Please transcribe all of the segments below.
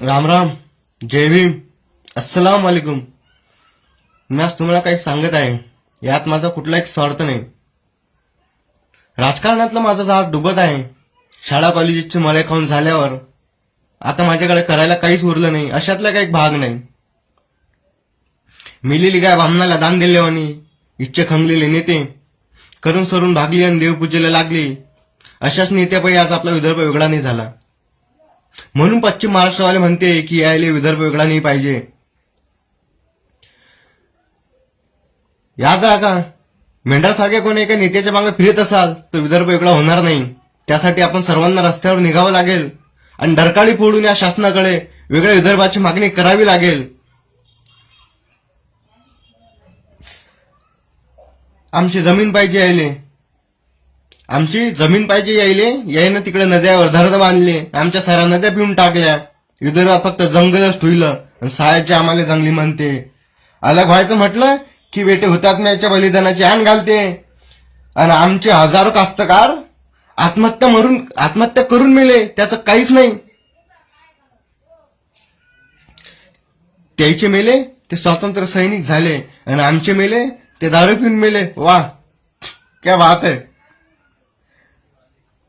राम राम जय भीम. अस्सलाम वालेकुम. मी आज तुम्हाला काही सांगत आहे. यात माझा कुठला एक स्वार्थ नाही. राजकारणातलं माझं झाड डुबत आहे. शाळा कॉलेजेसचे मळे खाऊन झाल्यावर आता माझ्याकडे करायला काहीच उरलं नाही. अशातला काही भाग नाही. मिलेली गाय बामणाला दान दिलेवानी इच्छे खंगलेले नेते करून सरून भागली आणि देवपूजेला लागली. अशाच नेत्यापैकी आज आपला विदर्भ वेगळा नाही झाला. म्हणून पश्चिम महाराष्ट्रवाले म्हणते की यायले विदर्भ वेगळा नाही पाहिजे. याद राखा मेंढ्यासारखे कोणी एका नेत्याच्या मागे फिरत असाल तर विदर्भ वेगळा होणार नाही. त्यासाठी आपण सर्वांना रस्त्यावर निघावं लागेल आणि डरकाळी फोडून या शासनाकडे वेगळ्या विदर्भाची मागणी करावी लागेल. आमची जमीन पाहिजे यायले. आमची जमीन पाहिजे यायले यायनं तिकडे नद्यावर धरण बांधले. आमच्या साऱ्या नद्या पिऊन टाकल्या. विदर्भात फक्त जंगलच ठुईलं. आणि सायाची आम्हाला जंगली म्हणते. अलग व्हायचं म्हटलं की बेटे हुतात्म्याच्या बलिदानाची आण घालते. आणि आमचे हजारो कास्तकार आत्महत्या मरून आत्महत्या करून मेले. त्याचं काहीच नाही. त्याचे मेले ते स्वातंत्र्य सैनिक झाले. आणि आमचे मेले ते दारू पिऊन मेले. वा क्या बात आहे.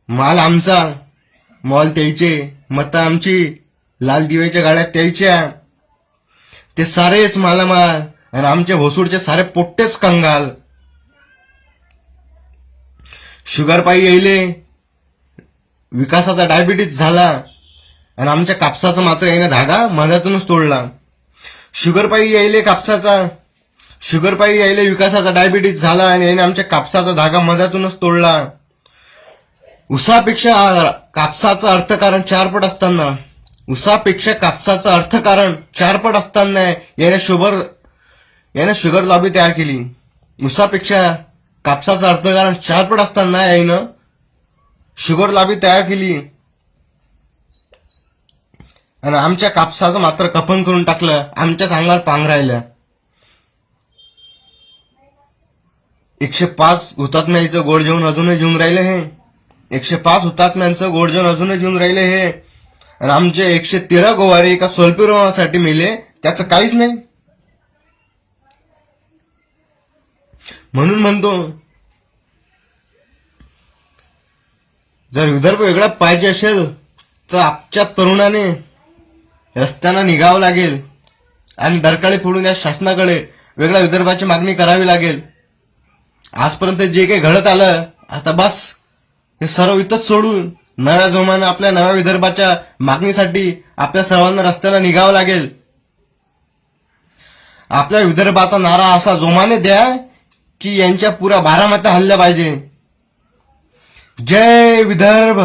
माल आमचा. मॉल त्याचे. मत आमची. लाल दिव्याच्या गाड्या त्याच्या. ते सारेच मालामाल आणि आमच्या होसूरचे सारे पोट्टेच कंगाल. शुगर पायी येईले विकासाचा डायबिटीस झाला. आणि आमच्या कापसाचा मात्र याने धागा मधातूनच तोडला. शुगर पायी यायले कापसाचा. शुगर पायी यायले विकासाचा डायबिटीस झाला आणि याने आमच्या कापसाचा धागा मधातूनच तोडला. उसापेक्षा कापसाचं अर्थकारण चारपट असताना उसापेक्षा कापसाचं अर्थकारण चारपट असताना याने शुगर याने शुगर लॉबी तयार केली. उसापेक्षा कापसाचं अर्थकारण चारपट असताना यानं शुगर लॉबी तयार केली. आणि आमच्या कापसाचं मात्र कफन करून टाकलं आमच्या अंगावर पांग राहिल्या. एकशे पाच हुतात्म्याचं गोड जेवण अजूनही जेवून राहिले हे. एकशे पाच हुतात्म्यांचं गोडजन जेवण अजूनही जेवून राहिले हे. आणि आमचे एकशे तेरा गोवारे एका स्वल्पविरामासाठी मिले त्याचं काहीच नाही. म्हणून म्हणतो जर विदर्भ वेगळा पाहिजे असेल तर आजच्या तरुणाने रस्त्यांना निघावं लागेल आणि डरकाळी फोडून या शासनाकडे वेगळ्या विदर्भाची मागणी करावी लागेल. आजपर्यंत जे काही घडत आलं आता बस. हे सर्व इथंच सोडून नव्या जोमानं आपल्या नव्या विदर्भाच्या मागणीसाठी आपल्या सर्वांना रस्त्याला निघावं लागेल. आपल्या विदर्भाचा नारा असा जोमाने द्या की यांच्या पुरा बारामत्या हल्ल्या पाहिजे. जय विदर्भ!